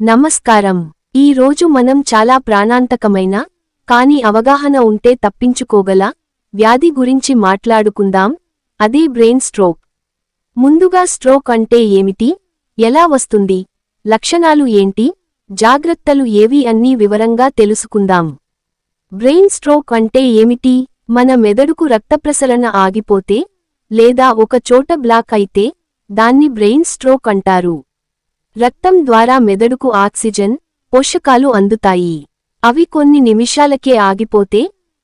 నమస్కారం. ఈ రోజు మనం చాలా ప్రాణాంతకమైన కాని అవగాహన ఉంటే తప్పించుకోగల వ్యాధి గురించి మాట్లాడుకుందాం. అదే బ్రెయిన్ స్ట్రోక్. ముందుగా స్ట్రోక్ అంటే ఏమిటి? ఎలా వస్తుంది? లక్షణాలు ఏంటి? జాగ్రత్తలు ఏవి అన్నీ వివరంగా తెలుసుకుందాం. బ్రెయిన్ స్ట్రోక్ అంటే ఏమిటి? మన మెదడుకు రక్తప్రసరణ ఆగిపోతే లేదా ఒక చోట బ్లాక్ అయితే దాన్ని బ్రెయిన్ స్ట్రోక్ అంటారు. రక్తం ద్వారా మెదడుకు ఆక్సిజన్ పోషకాలు అందుతాయి. అవి కొన్ని నిమిషాలకే ఆగిపోతే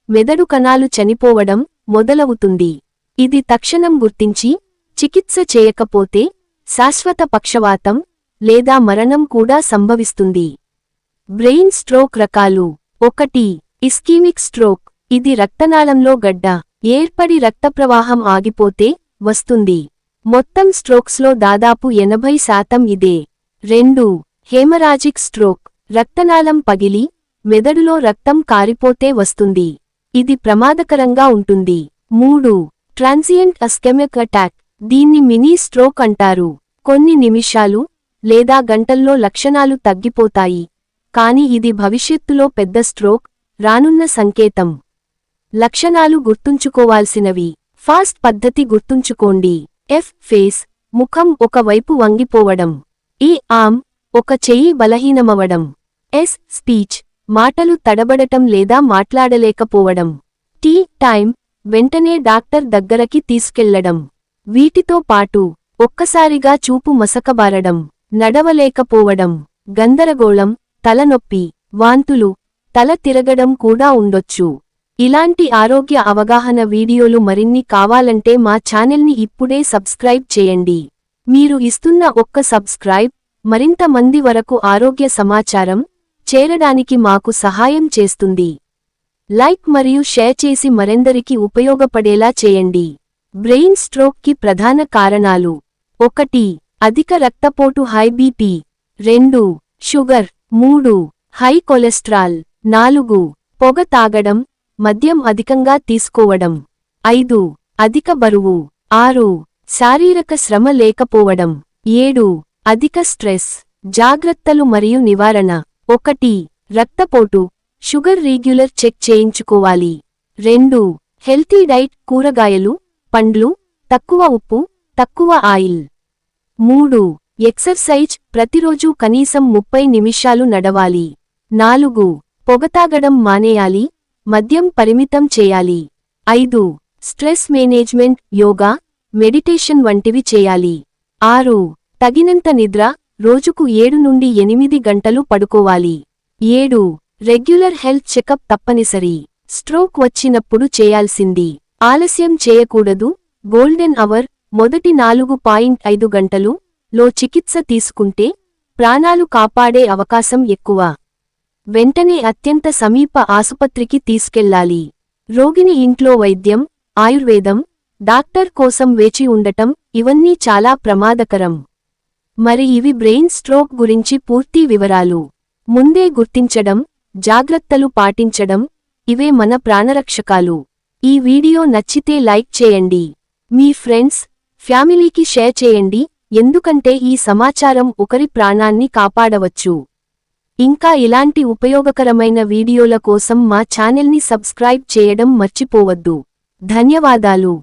మెదడు కణాలు చనిపోవడం మొదలవుతుంది. ఇది తక్షణం గుర్తించి చికిత్స చేయకపోతే శాశ్వత పక్షవాతం లేదా మరణం కూడా సంభవిస్తుంది. బ్రెయిన్ స్ట్రోక్ రకాలు. ఒకటి ఇస్కీమిక్ స్ట్రోక్. ఇది రక్తనాళంలో గడ్డ ఏర్పడి రక్తప్రవాహం ఆగిపోతే వస్తుంది. మొత్తం స్ట్రోక్స్లో దాదాపు ఎనభై శాతం ఇదే. రెండు హేమరాజిక్ స్ట్రోక్ రక్తనాళం పగిలి మెదడులో రక్తం కారిపోతే వస్తుంది. ఇది ప్రమాదకరంగా ఉంటుంది. మూడు ట్రాన్సియంట్ అస్కెమిక్ అటాక్ దీన్ని మినీ స్ట్రోక్ అంటారు. కొన్ని నిమిషాలు లేదా గంటల్లో లక్షణాలు తగ్గిపోతాయి. కాని ఇది భవిష్యత్తులో పెద్ద స్ట్రోక్ రానున్న సంకేతం. లక్షణాలు గుర్తుంచుకోవాల్సినవి. ఫాస్ట్ పద్ధతి గుర్తుంచుకోండి. ఎఫ్ ఫేస్ ముఖం ఒకవైపు వంగిపోవడం. ఈ ఆమ్ ఒక చెయ్యి బలహీనమవడం. ఎస్ స్పీచ్ మాటలు తడబడటం లేదా మాట్లాడలేకపోవడం. టీ టైం వెంటనే డాక్టర్ దగ్గరకి తీసుకెళ్ళడం. వీటితో పాటు ఒక్కసారిగా చూపు మసకబారడం. నడవలేకపోవడం. గందరగోళం తలనొప్పి వాంతులు తల తిరగడం కూడా ఉండొచ్చు. ఇలాంటి ఆరోగ్య అవగాహన వీడియోలు మరిన్ని కావాలంటే మా ఛానల్ని ఇప్పుడే సబ్స్క్రైబ్ చేయండి. మీరు ఇస్తున్న ఒక్క సబ్స్క్రైబ్ మరింత మంది వరకు ఆరోగ్య సమాచారం చేరడానికి మాకు సహాయం చేస్తుంది. లైక్ మరియు షేర్ చేసి మరెందరికి ఉపయోగపడేలా చేయండి. బ్రెయిన్ స్ట్రోక్కి ప్రధాన కారణాలు ఒకటి అధిక రక్తపోటు హై బీపీ రెండు షుగర్. మూడు హై కొలెస్ట్రాల్. నాలుగు పొగ తాగడం మద్యం అధికంగా తీసుకోవడం. ఐదు అధిక బరువు. ఆరు శారీరక శ్రమ లేకపోవడం. ఏడు. అధిక స్ట్రెస్ జాగ్రత్తలు మరియు నివారణ. ఒకటి. రక్తపోటు షుగర్ రెగ్యులర్ చెక్ చేయించుకోవాలి. రెండు. హెల్తీ డైట్ కూరగాయలు పండ్లు తక్కువ ఉప్పు తక్కువ ఆయిల్. మూడు. ఎక్సర్సైజ్ ప్రతిరోజూ కనీసం ముప్పై నిమిషాలు నడవాలి. నాలుగు. పొగతాగడం మానేయాలి మద్యం పరిమితం చేయాలి. ఐదు. స్ట్రెస్ మేనేజ్మెంట్ యోగా మెడిటేషన్ వంటివి చేయాలి. ఆరు తగినంత నిద్ర రోజుకు ఏడు నుండి ఎనిమిది గంటలు పడుకోవాలి. ఏడు రెగ్యులర్ హెల్త్ చెకప్ తప్పనిసరి. స్ట్రోక్ వచ్చినప్పుడు చేయాల్సింది. ఆలస్యం చేయకూడదు. గోల్డెన్ అవర్ మొదటి నాలుగు పాయింట్ ఐదు గంటలు లో చికిత్స తీసుకుంటే ప్రాణాలు కాపాడే అవకాశం ఎక్కువ. వెంటనే అత్యంత సమీప ఆసుపత్రికి తీసుకెళ్ళాలి రోగిని ఇంట్లో వైద్యం ఆయుర్వేదం డాక్టర్ కోసం వేచి ఉండటం ఇవన్నీ చాలా ప్రమాదకరం. మరి ఇవి బ్రెయిన్ స్ట్రోక్ గురించి పూర్తి వివరాలు. ముందే గుర్తించడం జాగ్రత్తలు పాటించడం ఇవే మన ప్రాణరక్షకాలు. ఈ వీడియో నచ్చితే లైక్ చేయండి. మీ ఫ్రెండ్స్ ఫ్యామిలీకి షేర్ చేయండి ఎందుకంటే ఈ సమాచారం ఒకరి ప్రాణాన్ని కాపాడవచ్చు. ఇంకా ఇలాంటి ఉపయోగకరమైన వీడియోల కోసం మా ఛానల్ని సబ్స్క్రైబ్ చేయడం మర్చిపోవద్దు. ధన్యవాదాలు.